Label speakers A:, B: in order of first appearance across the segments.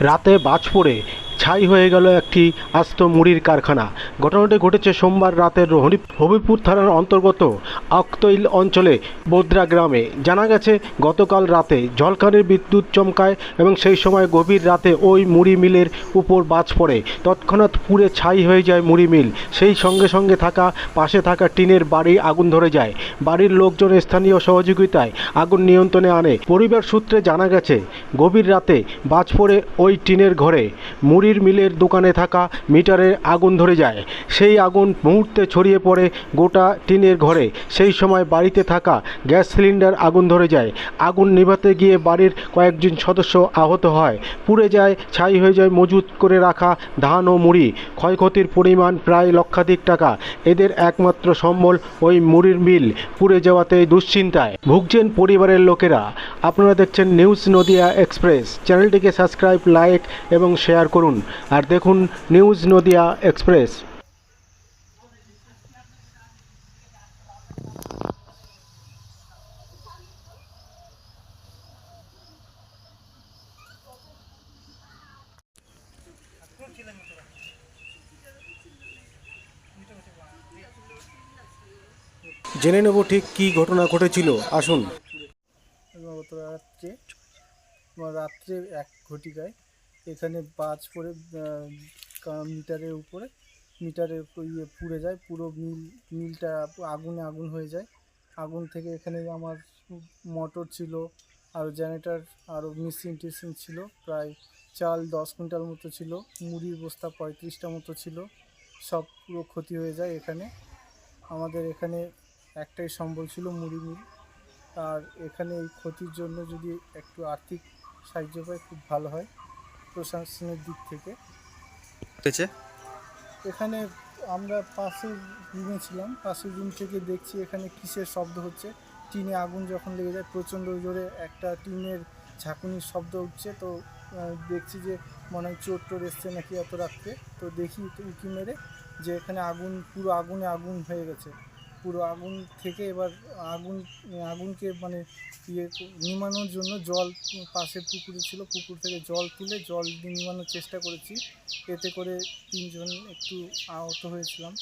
A: রাতে বাজ পড়ে ছাই হয়ে গেল একটি আস্ত মুড়ির কারখানা। ঘটনাটি ঘটেছে সোমবার রাতের হবিপুর থানার অন্তর্গত আক্তইল অঞ্চলে বোদ্রা গ্রামে। জানা গেছে, গতকাল রাতে ঝলকানির বিদ্যুৎ চমকায় এবং সেই সময় গভীর রাতে ওই মুড়ি মিলের উপর বাজ পড়ে। তৎক্ষণাৎ পুড়ে ছাই হয়ে যায় মুড়ি মিল। সেই সঙ্গে সঙ্গে থাকা, পাশে থাকা টিনের বাড়ি আগুন ধরে যায়। বাড়ির লোকজন স্থানীয় সহযোগিতায় আগুন নিয়ন্ত্রণে আনে। পরিবার সূত্রে জানা গেছে, গভীর রাতে বাজ পড়ে ওই টিনের ঘরে। মুড়ির মিলের দোকানে থাকা মিটারে আগুন ধরে যায়। সেই আগুন মুহূর্তে ছড়িয়ে পড়ে গোটা টিনের ঘরে। সেই সময় বাড়িতে থাকা গ্যাস সিলিন্ডার আগুন ধরে যায়। আগুন নিভাতে গিয়ে বাড়ির কয়েকজন সদস্য আহত হয়। পুড়ে যায়, ছাই হয়ে যায় মজুত করে রাখা ধান ও মুড়ি। ক্ষয়ক্ষতির পরিমাণ প্রায় লক্ষাধিক টাকা। এদের একমাত্র সম্বল ওই মুড়ির মিল। পুড়ে যাওয়াতে দুশ্চিন্তায় ভুগছেন পরিবারের লোকেরা। আপনারা দেখছেন নিউজ নদিয়া এক্সপ্রেস। চ্যানেলটিকে সাবস্ক্রাইব, লাইক এবং শেয়ার করুন। আর দেখুন নিউজ নদিয়া এক্সপ্রেস। জেনে নেব ঠিক কী ঘটনা ঘটেছিল। আসুন।
B: রাত্রে রাত্রে এক ঘটিকায় এখানে বাজ পড়ে মিটারের উপরে মিটারে ইয়ে পুড়ে যায়, পুরো মিল, মিলটা আগুনে আগুন হয়ে যায়। আগুন থেকে এখানে আমার মোটর ছিল, আর জেনারেটার আরও মেশিন টেশিন ছিল, প্রায় চাল দশ কুইন্টাল মতো ছিল, মুড়ির বস্তা পঁয়ত্রিশটা মতো ছিল, সব পুরো ক্ষতি হয়ে যায় এখানে। আমাদের এখানে একটাই সম্বল ছিল মুড়ি মিল, আর এখানে এই ক্ষতির জন্য যদি একটু আর্থিক সাহায্য পাই, খুব ভালো হয়। প্রশাসনের দিক থেকে।
C: হয়েছে?
B: এখানে আমরা পাশের রুমে ছিলাম। পাশের রুম থেকে দেখছি এখানে কিসের শব্দ হচ্ছে। টিনে আগুন যখন লেগে যায় প্রচণ্ড জোরে একটা টিনের ঝাঁকুনির শব্দ উঠছে। তো দেখছি যে মনে হয় চোর টোর এসছে নাকি এত রাত্রে। তো দেখি উঁকি মেরে যে এখানে আগুন পুরো আগুনে আগুন হয়ে গেছে। পুরো আগুন থেকে এবার আগুন আগুনকে মানে ইয়ে নিমানোর জন্য জল পাশে পুকুরে ছিল পুকুর থেকে জল তুলে জল নিমানোর চেষ্টা করেছি। এতে করে তিনজন একটু আহত হয়েছিলাম।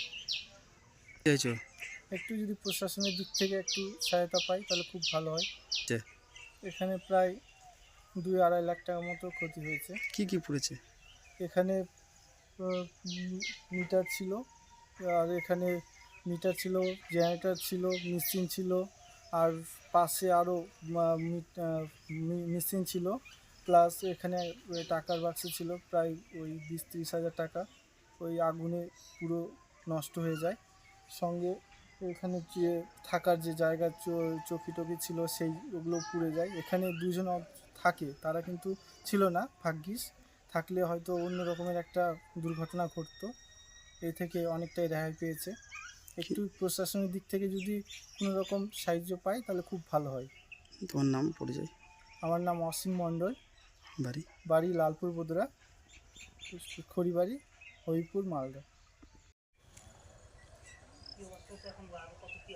B: একটু যদি প্রশাসনের দিক থেকে একটু সহায়তা পাই তাহলে খুব ভালো হয়। এখানে প্রায় দুই আড়াই লাখ টাকার মতো ক্ষতি হয়েছে।
C: কি কি পড়েছে?
B: এখানে মিটার ছিল আর এখানে মিটার ছিল, জেনারেটার ছিল, মেশিন ছিল, আর পাশে আরও মেশিন ছিল, প্লাস এখানে টাকার বাক্স ছিল, প্রায় ওই বিশ ত্রিশ হাজার টাকা। ওই আগুনে পুরো নষ্ট হয়ে যায়। সঙ্গে এখানে যে থাকার যে জায়গা চৌকি টকি ছিল, সেই ওগুলো পুড়ে যায়। এখানে দুজন থাকে, তারা কিন্তু ছিল না, ভাগ্যিস। থাকলে হয়তো অন্য রকমের একটা দুর্ঘটনা ঘটতো। এই থেকে অনেকটাই রেহাই পেয়েছে। একটু প্রশাসনিক দিক থেকে যদি কোনো রকম সাহায্য পাই তাহলে খুব ভালো হয়।
C: তোমার নাম পরিচয়?
B: আমার নাম অসীম মণ্ডল।
C: বাড়ি?
B: বাড়ি লালপুর বদরা খড়িবাড়ি হরিপুর মালদা।
D: কত কি